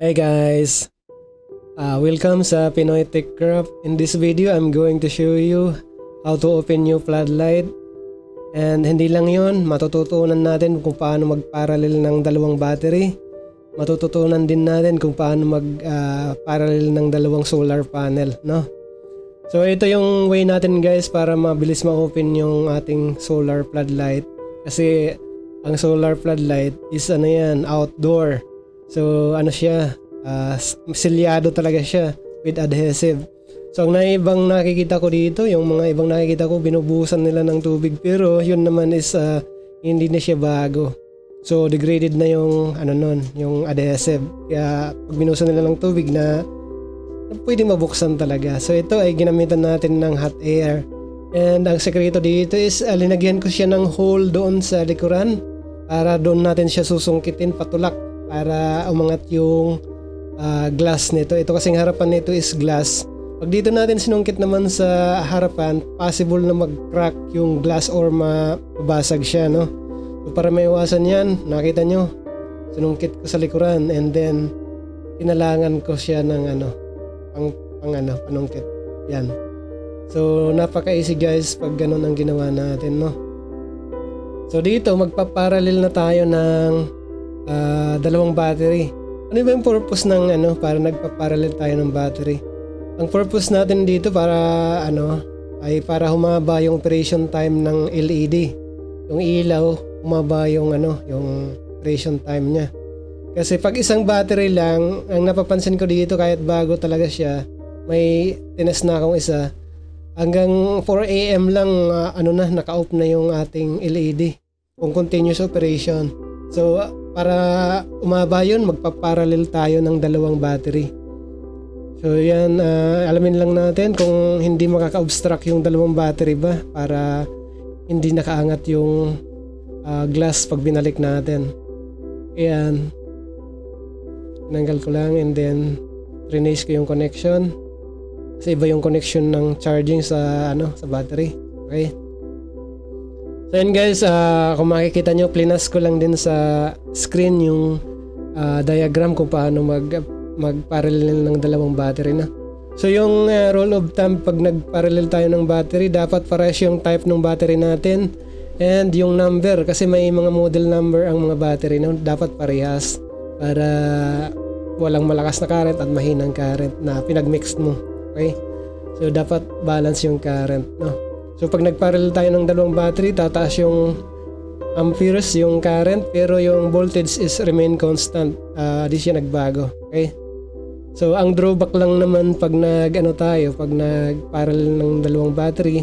Hey guys! Uh, welcome sa Pinoy Tech Craft. In this video, I'm going to show you how to open new floodlight. And hindi lang yon, matututunan natin kung paano mag-parallel ng dalawang battery. Matututunan din natin kung paano mag-parallel ng dalawang solar panel, no? So ito yung way natin guys para mabilis ma-open yung ating solar floodlight. Kasi ang solar floodlight is ano yan, outdoor. So ano siya, uh, silyado talaga siya with adhesive. So ang naibang nakikita ko dito, yung mga ibang nakikita ko binubusan nila ng tubig pero yun naman is uh, hindi na siya bago. So degraded na yung ano nun, yung adhesive. Kaya pag binusan nila ng tubig na pwede mabuksan talaga. So ito ay ginamitan natin ng hot air. And ang sekreto dito is uh, linagyan ko siya ng hole doon sa likuran para doon natin siya susungkitin patulak para umangat yung uh, glass nito. Ito kasing harapan nito is glass. Pag dito natin sinungkit naman sa harapan, possible na mag-crack yung glass or mabasag siya, no? So para maiwasan yan, nakita nyo, sinungkit ko sa likuran and then kinalangan ko siya ng ano, pang, pang ano, panungkit. Yan. So napaka-easy guys pag ganun ang ginawa natin, no? So dito magpa-parallel na tayo ng uh, dalawang battery. Ano ba yung purpose ng ano para nagpa-parallel tayo ng battery? Ang purpose natin dito para ano ay para humaba yung operation time ng LED. Yung ilaw, humaba yung ano, yung operation time niya. Kasi pag isang battery lang, ang napapansin ko dito kahit bago talaga siya, may tinas na akong isa, hanggang 4 AM lang uh, ano na naka-off na yung ating LED kung continuous operation. So para umaba yun, magpa-parallel tayo ng dalawang battery. So yan, uh, alamin lang natin kung hindi makaka-obstruct yung dalawang battery ba para hindi nakaangat yung uh, glass pag binalik natin. Ayan. Tinanggal ko lang and then release ko yung connection. Kasi iba yung connection ng charging sa ano sa battery. Okay? So yun guys, uh, kung makikita nyo, plinas ko lang din sa screen yung uh, diagram kung paano mag mag-parallel ng dalawang battery na. So yung uh, rule of thumb pag nag-parallel tayo ng battery, dapat parehas yung type ng battery natin and yung number kasi may mga model number ang mga battery na dapat parehas para walang malakas na current at mahinang current na pinag-mix mo. Okay? So dapat balance yung current, no? So pag nagparallel tayo ng dalawang battery, tataas yung amperes, yung current, pero yung voltage is remain constant. Uh, di siya nagbago. Okay? So ang drawback lang naman pag nag ano tayo, pag nagparallel ng dalawang battery,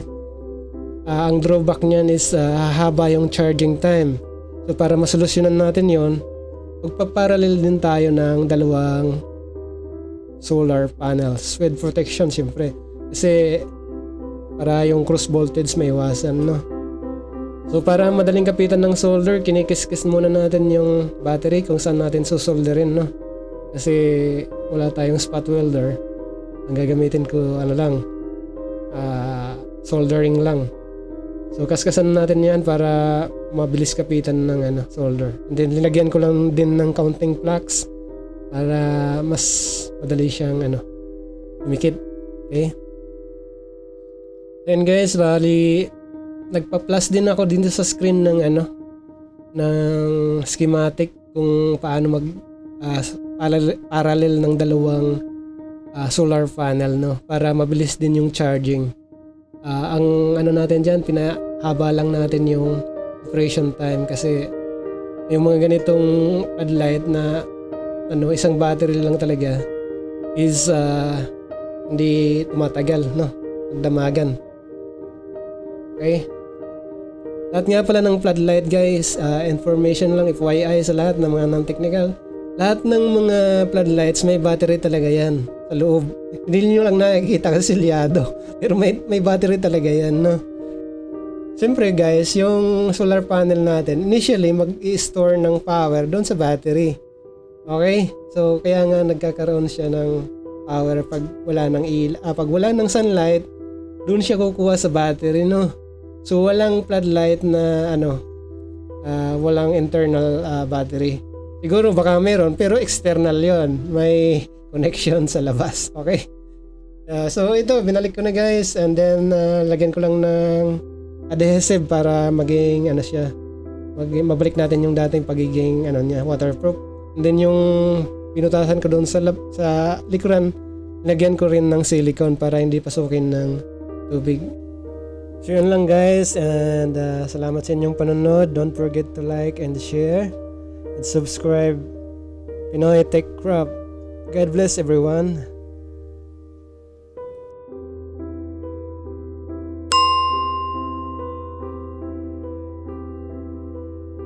uh, ang drawback niyan is uh, hahaba yung charging time. So para masolusyonan natin 'yon, magpa-parallel din tayo ng dalawang solar panels with protection siyempre. Kasi para yung cross voltage may iwasan no? So para madaling kapitan ng solder kinikis-kis muna natin yung battery kung saan natin susolderin no? Kasi wala tayong spot welder. Ang gagamitin ko ano lang uh, soldering lang. So kaskasan natin yan para mabilis kapitan ng ano solder. And then linagyan ko lang din ng counting flux para mas madali siyang ano umikit okay Then guys, bali nagpa-plus din ako dito sa screen ng ano ng schematic kung paano mag uh, parallel, parallel ng dalawang uh, solar panel no? Para mabilis din yung charging. Uh, ang ano natin diyan pinahaba lang natin yung operation time kasi yung mga ganitong floodlight na ano isang battery lang talaga is uh, hindi tumatagal no? Pagdamagan Okay? Lahat nga pala ng floodlight guys, uh, information lang FYI sa lahat ng mga non-technical. Lahat ng mga floodlights may battery talaga yan sa loob. Hindi niyo lang nakikita kasi silyado. Pero may, may battery talaga yan, no? Siyempre guys, yung solar panel natin, initially mag-store ng power doon sa battery. Okay? So, kaya nga nagkakaroon siya ng power pag wala ng il ah, pag wala ng sunlight, doon siya kukuha sa battery, no? So walang floodlight na ano, uh, walang internal uh, battery. Siguro baka meron, pero external yon May connection sa labas. Okay? Ah, so ito, binalik ko na guys. And then, ah, lagyan ko lang ng adhesive para maging, ano siya, mag, mabalik natin yung dating pagiging, ano niya, waterproof. And then yung pinutasan ko doon sa, lab, sa likuran, lagyan ko rin ng silicone para hindi pasukin ng tubig. So yun lang guys and ah, salamat sa inyong panonood. Don't forget to like and share and subscribe Pinoy Tech Crop. God bless everyone.